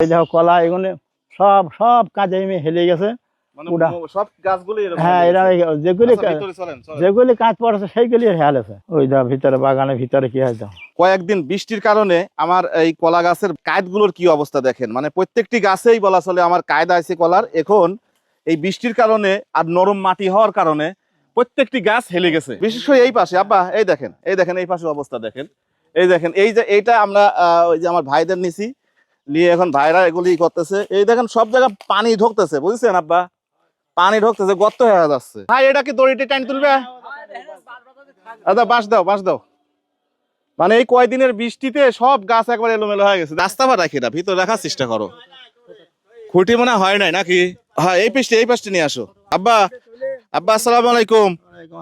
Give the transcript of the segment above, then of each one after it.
এই দেখো কলা এগুলো সব সব কাজে হেলে গেছে। হ্যাঁ এরা যেগুলি। যেগুলি কাজ পড়েছে সেইগুলি ওই ভিতরে ভিতরে কি কয়েকদিন বৃষ্টির কারণে আমার এই কলা গাছের কি অবস্থা দেখেন। মানে প্রত্যেকটি গাছেই বলা চলে আমার কায়দা আছে কলার। এখন এই বৃষ্টির কারণে আর নরম মাটি হওয়ার কারণে প্রত্যেকটি গাছ হেলে গেছে। বিশেষ করে এই পাশে আব্বা এই দেখেন এই দেখেন এই পাশে অবস্থা দেখেন। এই দেখেন এই যে এইটা আমরা ওই যে আমার ভাইদের নিছি। নিয়ে এখন ভাইরা এগুলি করতেছে। এই দেখেন সব জায়গায় পানি ঢুকতেছে বুঝছেন আব্বা? পানি ঢুকতেছে গর্ত হয়ে যাচ্ছে। ভাই এটা কি দড়িতে টাইম তুলবে? আচ্ছা বাঁশ দাও বাঁশ দাও। মানে এই কয়দিনের বৃষ্টিতে সব গাছ একবার এলোমেলো হয়ে গেছে। রাস্তা বা রাখি না ভিতরে রাখার চেষ্টা করো। খুঁটি মনে হয় নাই নাকি? হ্যাঁ এই পিসটি এই পাশটি নিয়ে আসো। আব্বা আব্বা আসসালামু আলাইকুম।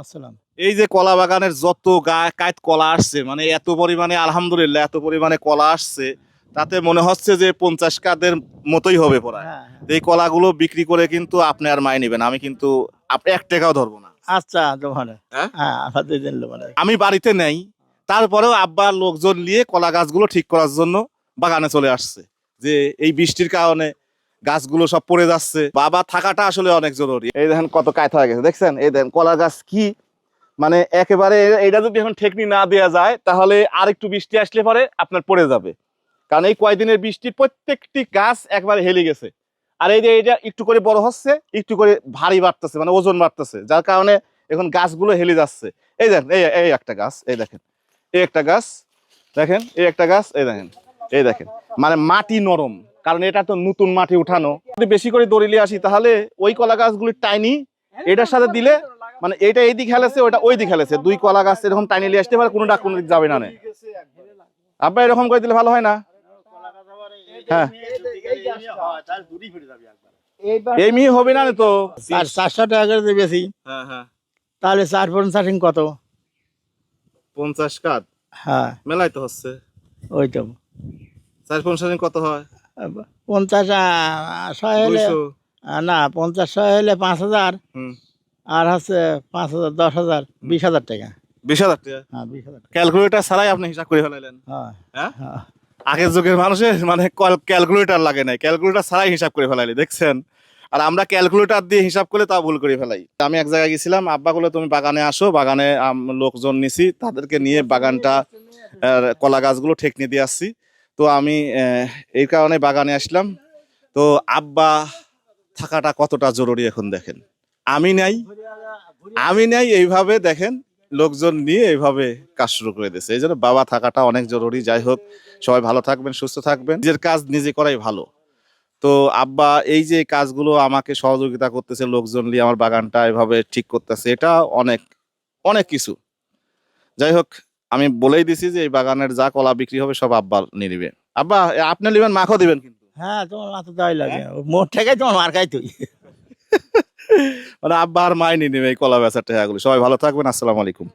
আসসালাম। এই যে কলা বাগানের যত গা কায়ত কলা আসছে মানে এত পরিমাণে আলহামদুলিল্লাহ এত পরিমাণে কলা আসছে। তাতে মনে হচ্ছে যে পঞ্চাশ কাদের মতোই হবে পড়ায়। হ্যাঁ এই কলাগুলো বিক্রি করে কিন্তু আপনি আর মাই নেবেন আমি কিন্তু আপ- এক টাকাও ধরবো না। আচ্ছা হ্যাঁ? হ্যাঁ আমি বাড়িতে নেই। তারপরেও আব্বার লোকজন নিয়ে কলা গাছগুলো ঠিক করার জন্য বাগানে চলে আসছে। যে এই বৃষ্টির কারণে গাছগুলো সব পড়ে যাচ্ছে। বাবা থাকাটা আসলে অনেক জরুরি। এই দেখেন কত কায়থা হয়ে গেছে দেখছেন? এই দেখেন কলা গাছ কি? মানে একেবারে এটা যদি এখন ঠেকনি না দেওয়া যায় তাহলে আর একটু বৃষ্টি আসলে পরে আপনার পড়ে যাবে। কারণ এই কয়দিনের বৃষ্টির প্রত্যেকটি গাছ একবারে হেলে গেছে। আর এই যে এটা একটু করে বড় হচ্ছে, একটু করে ভারী বাড়তেছে মানে ওজন বাড়তেছে, যার কারণে এখন গাছগুলো হেলে যাচ্ছে। এই দেখেন, এই এই একটা গাছ, এই দেখেন, এই একটা গাছ, দেখেন, এই একটা গাছ, এই দেখেন এই দেখেন। মানে মাটি নরম, কারণ এটা তো নতুন মাটি উঠানো। যদি বেশি করে দড়িলে আসি, তাহলে ওই কলা গাছগুলি টাইনি এটার সাথে দিলে মানে এটা এই দিক হেলেছে, ওটা ওই দিক হেলেছে। দুই কলা গাছ এরকম টাইনি নিয়ে আসতে পারে, কোনো ডাক কোনো দিক যাবে না। আব্বা, এরকম করে দিলে ভালো হয় না? হ্যাঁ। এই হবে না তো? চার চারশো টাকা করে বেশি। হ্যাঁ হ্যাঁ। তাহলে চার পঞ্চাশ কত? পঞ্চাশ কাঠ হ্যাঁ। মেলাই তো হচ্ছে। ওই তো। চার পঞ্চাশ কত হয়? পঞ্চাশ আহ, ছয় হলে না পঞ্চাশ ছয় হলে পাঁচ হাজার। আর হচ্ছে পাঁচ হাজার দশ হাজার বিশ হাজার টাকা। বিশ হাজার টাকা? হ্যাঁ বিশ হাজার টাকা। ক্যালকুলেটার ছাড়াই আপনি হিসাব করে ফেলাইলেন। হ্যাঁ। হ্যাঁ? হ্যাঁ। আগের যুগের মানুষের মানে ক্যালকুলেটার লাগে নাই। ক্যালকুলেটার ছাড়াই হিসাব করে ফেলাইলি, দেখছেন? আর আমরা ক্যালকুলেটার দিয়ে হিসাব করলে তা ভুল করে ফেলাই। আমি এক জায়গায় গেছিলাম, আব্বা বলে তুমি বাগানে আসো, বাগানে লোকজন নিছি, তাদেরকে নিয়ে বাগানটা কলা গাছগুলো ঠেকনি দিয়ে আসছি। তো আমি এই কারণে বাগানে আসলাম। তো আব্বা থাকাটা কতটা জরুরি এখন দেখেন? আমি নাই আমি নাই, এইভাবে দেখেন লোকজন নিয়ে এইভাবে কাজ শুরু করে দিয়েছে। এই জন্য বাবা থাকাটা অনেক জরুরি। যাই হোক, সবাই ভালো থাকবেন, সুস্থ থাকবেন। নিজের কাজ নিজে করাই ভালো। তো আব্বা, এই যে কাজগুলো আমাকে সহযোগিতা করতেছে, লোকজন নিয়ে আমার বাগানটা এভাবে ঠিক করতেছে, এটা অনেক অনেক কিছু। যাই হোক, আমি বলেই দিছি যে এই বাগানের যা কলা বিক্রি হবে, সব আব্বা নিয়ে নিবে। আব্বা আপনি নেবেন মাখও দিবেন কিন্তু। হ্যাঁ তোমার মাথা দেওয়াই লাগে। মোট থেকে তোমার মার্কাই তুই মানে আব্বা আর মাই নিয়ে নেবে এই কলা বেচার টাকাগুলো সবাই ভালো থাকবেন, আসসালামু আলাইকুম।